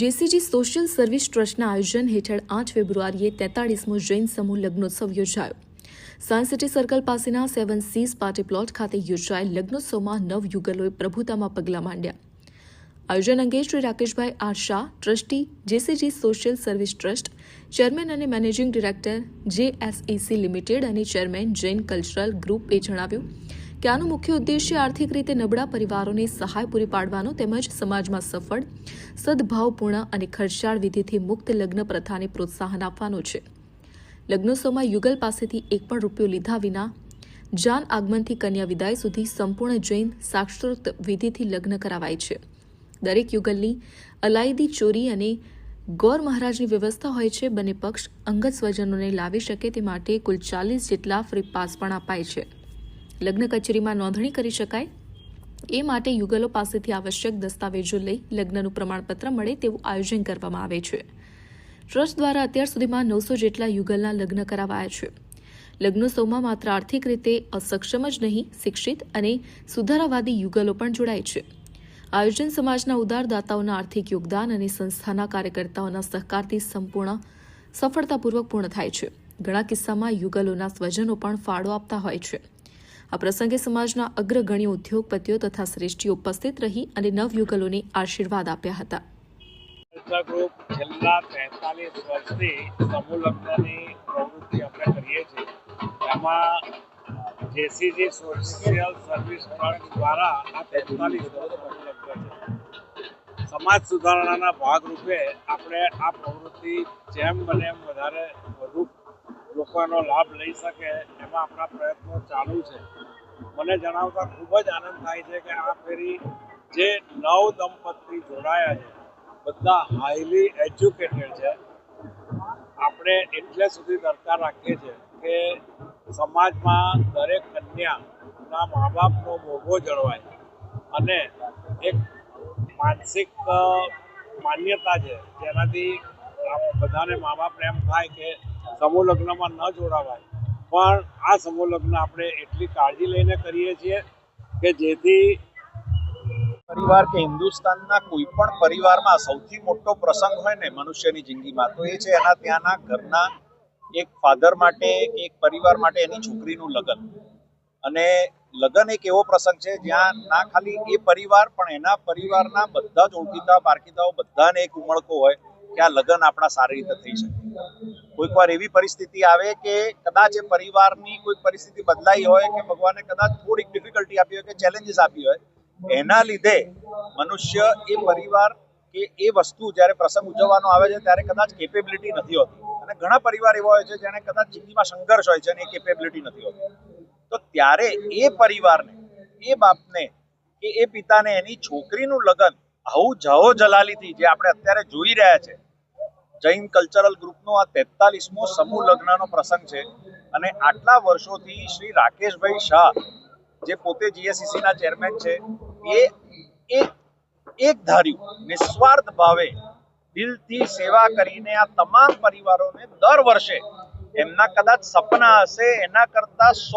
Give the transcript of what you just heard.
જેસીજી social service ટ્રસ્ટના આયોજન હેઠળ આઠ ફેબ્રુઆરીએ તેતાળીસમો જૈન સમૂહ લગ્નોત્સવ યોજાયો. સાયન્સ સિટી સર્કલ પાસેના સેવન સીઝ પાર્ટી પ્લોટ ખાતે યોજાયેલ લગ્નોત્સવમાં નવ યુગલોએ પ્રભુતામાં પગલાં માંડ્યા. આયોજન અંગે શ્રી રાકેશભાઈ R Shah, trustee JCG social service trust, chairman અને મેનેજિંગ ડિરેક્ટર જેએસઈસી લિમિટેડ અને ચેરમેન જૈન કલ્ચરલ ગ્રુપે જણાવ્યું આનો મુખ્ય ઉદ્દેશ્ય આર્થિક રીતે નબળા પરિવારોને સહાય પૂરી પાડવાનો તેમજ સમાજમાં સફળ, સદભાવપૂર્ણ અને ખર્ચાળ વિધિથી મુક્ત લગ્ન પ્રથાને પ્રોત્સાહન આપવાનો છે. લગ્નોત્સવમાં યુગલ પાસેથી એક પણ રૂપિયો લીધા વિના જાન આગમનથી કન્યા વિદાય સુધી સંપૂર્ણ જૈન સાક્ષરોક્ત વિધિથી લગ્ન કરાવાય છે. દરેક યુગલની અલાયદી ચોરી અને ગોર મહારાજની વ્યવસ્થા હોય છે. બંને પક્ષ અંગત સ્વજનોને લાવી શકે તે માટે કુલ ચાલીસ જેટલા ફ્રી પાસ પણ અપાય છે. લગ્ન કચેરીમાં નોંધણી કરી શકાય? એ માટે યુગલો પાસેથી આવશ્યક દસ્તાવેજો લઈ લગ્નનું પ્રમાણપત્ર મળે તેવું આયોજન કરવામાં આવે છે. ટ્રસ્ટ દ્વારા અત્યાર સુધીમાં નવસો જેટલા યુગલના લગ્ન કરાવાયા છે. લગ્નોત્સવમાં માત્ર આર્થિક રીતે અસક્ષમ જ નહીં, શિક્ષિત અને સુધારાવાદી યુગલો પણ જોડાય છે. આયોજન સમાજના ઉદારદાતાઓના આર્થિક યોગદાન અને સંસ્થાના કાર્યકર્તાઓના સહકારથી સંપૂર્ણ સફળતાપૂર્વક પૂર્ણ થાય છે. ઘણા કિસ્સામાં યુગલોના સ્વજનો પણ ફાળો આપતા હોય છે. આ પ્રસંગે સમાજના અગ્રગણ્ય ઉદ્યોગપતિઓ તથા શ્રેષ્ઠીઓ ઉપસ્થિત રહી અને નવયુગલોને આશીર્વાદ આપ્યા હતા. ગ્રુપ છેલ્લા તેતાલીસ વર્ષથી સમૂહ લગ્નની પ્રવૃત્તિ આપણે કરીએ છીએ. એમાં જેસીજી સોશિયલ સર્વિસ ફંડ દ્વારા આ તેતાલીસ સમૂહ લગ્ન છે. સમાજ સુધારણાના ભાગરૂપે આપણે આ પ્રવૃત્તિ જેમ બને એમ વધારે વધુ લોકોનો લાભ લઈ શકે એમાં આપણા પ્રયત્નો ચાલુ છે. મને જણાવતા ખૂબ જ આનંદ થાય છે કે આ ફેરી જે નવ દંપતી જોડાયા છે, બધા હાઈલી એજ્યુકેટેડ છે. આપણે એટલે સુધી દરકાર રાખીએ છીએ કે સમાજમાં દરેક કન્યાના મા બાપનો મોભો જળવાય અને એક માનસિક માન્યતા છે જેનાથી બધાને મા બાપ એમ થાય કે સમૂહ લગ્નમાં ન જોડાવાય. પણ આ સમૂહ લગ્ન આપણે એટલી કાળજી લઈને કરીએ છીએ કે જેથી પરિવાર કે હિન્દુસ્તાનના કોઈ પણ પરિવારમાં સૌથી મોટો પ્રસંગ હોય ને મનુષ્યની જિંદગીમાં, તો એ છે એના ત્યાંના ઘરના એક ફાધર માટે, એક પરિવાર માટે એની છોકરીનું લગ્ન. અને લગ્ન એક એવો પ્રસંગ છે જ્યાં ના ખાલી એ પરિવાર પણ એના પરિવારના બધા જ ઓળખીતા, પારખીતાઓ બધાને એક ઉમળકો હોય. કે આ લગ્ન આપણા સારી રીતે થઈ શકે. કોઈક વાર એવી પરિસ્થિતિ આવે કે કદાચ એ પરિવારની કોઈ પરિસ્થિતિ બદલાઈ હોય કે ભગવાને કદાચ થોડીક ડિફિકલ્ટી આપી હોય કે ચેલેન્જીસ આપી હોય, એના લીધે મનુષ્ય એ પરિવાર કે એ વસ્તુ જ્યારે પ્રસંગ ઉજવવાનો આવે છે ત્યારે કદાચ કેપેબિલિટી નથી હોતી. અને ઘણા પરિવાર એવા હોય છે જેને કદાચ જિંદગીમાં સંઘર્ષ હોય છે અને એ કેપેબિલિટી નથી હોતી. તો ત્યારે એ પરિવારને, એ બાપને કે એ પિતાને એની છોકરીનું લગ્ન આવું જાઓ જલાલીથી, જે આપણે અત્યારે જોઈ રહ્યા છે. જૈન કલ્ચરલ ગ્રુપનો આ તેતાલીસમો સમૂહ લગ્નનો પ્રસંગ છે. અને આટલા વર્ષોથી શ્રી રાકેશભાઈ શાહ, જે પોતે જીએસસીસીના ચેરમેન છે, એ એક એક ધાર્યું, નિસ્વાર્થ ભાવે દિલથી સેવા કરીને આ તમામ પરિવારોને દર વર્ષે એમના કદાચ સપના હશે, એના કરતા સો